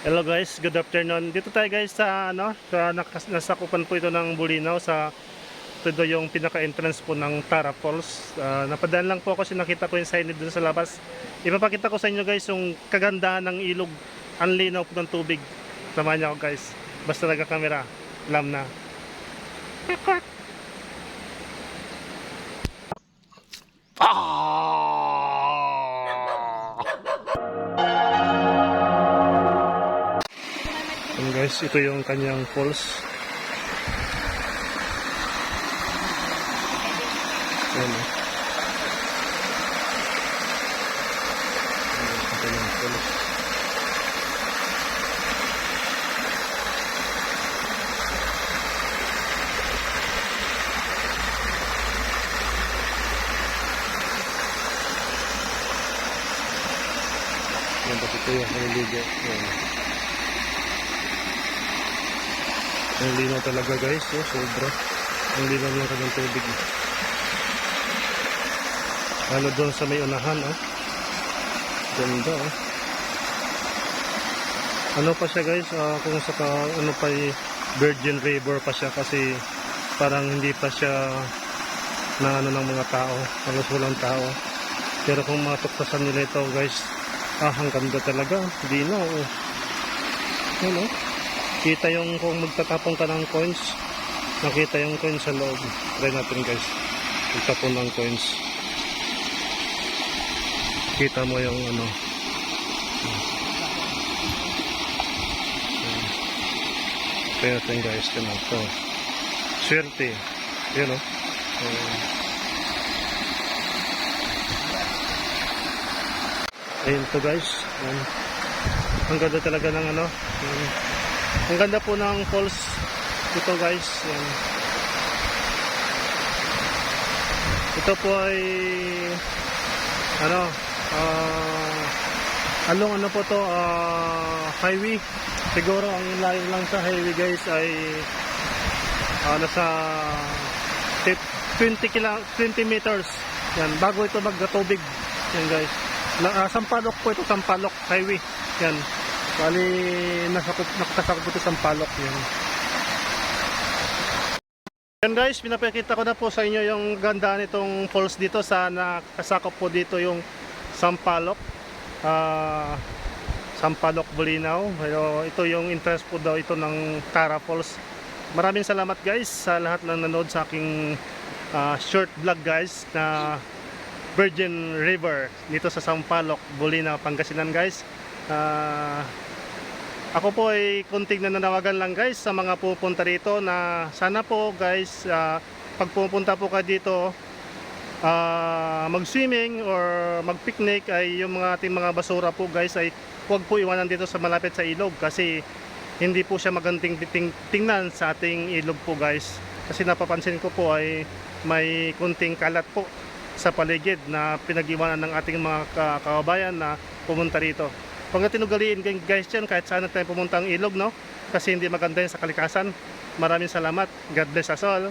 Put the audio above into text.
Hello guys, good afternoon. Dito tayo guys sa ano, sa nasakupan po ito ng Bulinaw sa ito yung pinaka-entrance po ng Tara Falls. Ah, napadaan lang po kasi nakita ko yung signage dun sa labas. Ipapakita ko sa inyo guys yung kagandahan ng ilog. Ang linaw po ng tubig. Samahan niyo ako guys. Basta nagka-camera, alam na. Ayan guys, ito yung kanyang. Ayan oh. Ayan, Ito yung falls. Ayan. Ayan. Ang linaw talaga guys, oh, sobra. Ang linaw ng kanyang tubig. Ano doon sa may unahan, oh. Ganda, oh. Ano pa siya guys, ah, kung sa ka, ano pa Virgin River pa siya kasi parang hindi pa siya na ano ng mga tao, halos walang tao. Pero kung matuktasan nila ito guys, ah, ang ganda talaga. Hindi na, oh. Yan, oh. Kita yung kung magtatapon ka ng coins, nakita yung coins sa loob. Try natin guys. Magtapon ng coins. Kita mo yung ano. Try natin guys. Yan o. Ito. Swerte. Yan o. Uh, ayun to guys. Yan. Ang ganda talaga ng ano. Yan. Ang ganda po ng falls dito guys. Yan. Ito po ay ano ah along ano po to ah, highway. Siguro ang layo lang sa highway guys ay ah, nasa tip- 20 kila 20 meters. Yan, bago ito maggatubig. Yan guys. Na, ah, Sampalok po ito, Sampalok Highway. Yan. Bali, nasakop, nakasakop ito Sampalok. Yan. Yan guys, pinapakita ko na po sa inyo yung ganda nitong falls dito sa nakasakop po dito yung Sampalok. Ah, Sampalok Bulinaw. Pero ito yung interest po daw ito ng Tara Falls. Maraming salamat guys sa lahat ng nanood sa aking ah, short vlog guys na Virgin River dito sa Sampaloc, Bulinaw, Pangasinan guys. Ah, ako po ay kunting nananawagan lang guys sa mga pupunta rito na sana po guys ah, pag pupunta po ka dito ah, mag-swimming or mag-picnic ay yung mga ating mga basura po guys ay huwag po iwanan dito sa malapit sa ilog kasi hindi po siya magandang ting- tingnan sa ating ilog po guys kasi napapansin ko po ay may kunting kalat po sa paligid na pinag-iwanan ng ating mga ka- kababayan na pumunta rito. Huwag natin ugaliin guys yan kahit saan tayo pumunta ang ilog no kasi hindi maganda yan sa kalikasan. Maraming salamat. God bless us all.